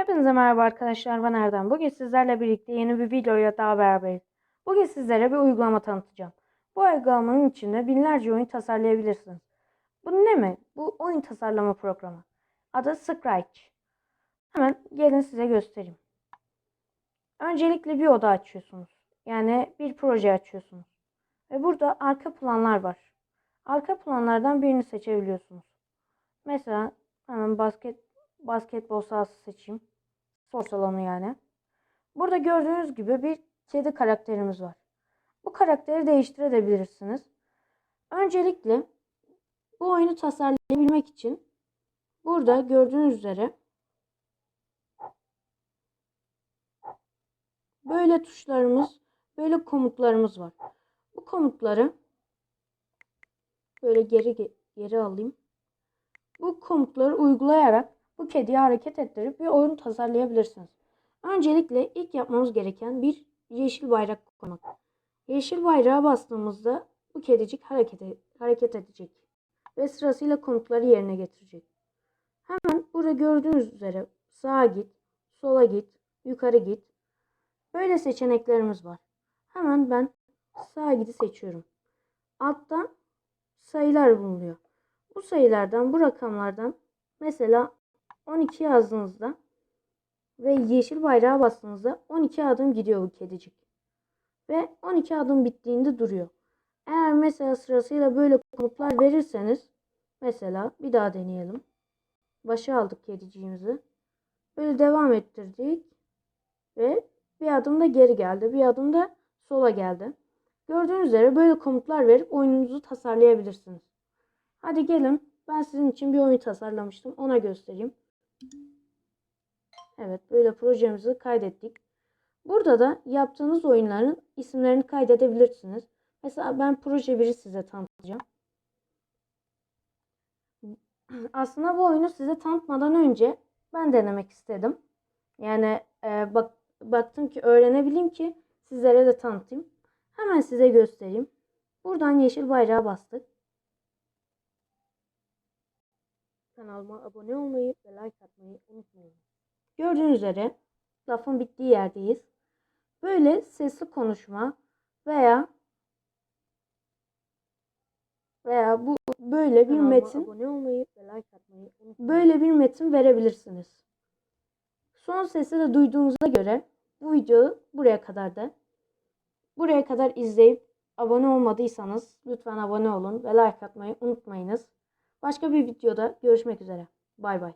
Hepinize merhaba arkadaşlar ben Erdem. Bugün sizlerle birlikte yeni bir videoyla daha beraberiz. Bugün sizlere bir uygulama tanıtacağım. Bu uygulamanın içinde binlerce oyun tasarlayabilirsiniz. Bu ne mi? Bu oyun tasarlama programı. Adı Scratch. Hemen gelin size göstereyim. Öncelikle bir oda açıyorsunuz. Yani bir proje açıyorsunuz. Ve burada arka planlar var. Arka planlardan birini seçebiliyorsunuz. Mesela hemen basket basketbol sahası seçeyim. Spor salonu yani. Burada gördüğünüz gibi bir kedi karakterimiz var. Bu karakteri değiştirebilirsiniz. Öncelikle bu oyunu tasarlayabilmek için burada gördüğünüz üzere böyle tuşlarımız, böyle komutlarımız var. Bu komutları böyle geri geri alayım. Bu komutları uygulayarak bu kediyi hareket ettirip bir oyun tasarlayabilirsiniz. Öncelikle ilk yapmamız gereken bir yeşil bayrak koymak. Yeşil bayrağa bastığımızda bu kedicik hareket, hareket edecek ve sırasıyla komutları yerine getirecek. Hemen burada gördüğünüz üzere sağa git, sola git, yukarı git. Böyle seçeneklerimiz var. Hemen ben sağa gidi seçiyorum. Alttan sayılar bulunuyor. Bu sayılardan, bu rakamlardan mesela 12 yazdığınızda ve yeşil bayrağa bastığınızda 12 adım gidiyor bu kedicik. Ve 12 adım bittiğinde duruyor. Eğer mesela sırasıyla böyle komutlar verirseniz mesela bir daha deneyelim. Başa aldık kediciğimizi. Böyle devam ettirdik. Ve bir adım da geri geldi. Bir adım da sola geldi. Gördüğünüz üzere böyle komutlar verip oyununuzu tasarlayabilirsiniz. Hadi gelin ben sizin için bir oyun tasarlamıştım. Ona göstereyim. Evet böyle projemizi kaydettik. Burada da yaptığınız oyunların isimlerini kaydedebilirsiniz. Mesela ben proje 1'i size tanıtacağım. Aslında bu oyunu size tanıtmadan önce ben denemek istedim. Yani e, bak baktım ki öğrenebileyim ki sizlere de tanıtayım. Hemen size göstereyim. Buradan yeşil bayrağa bastık. Kanalıma abone olmayı ve like atmayı unutmayın. Gördüğünüz üzere lafın bittiği yerdeyiz. Böyle sesli konuşma veya veya bu böyle bir metin abone olmayı ve like atmayı böyle bir metin verebilirsiniz. Son sesi de duyduğunuza göre bu video buraya kadar da. Buraya kadar izleyip abone olmadıysanız lütfen abone olun ve like atmayı unutmayınız. Başka bir videoda görüşmek üzere. Bay bay.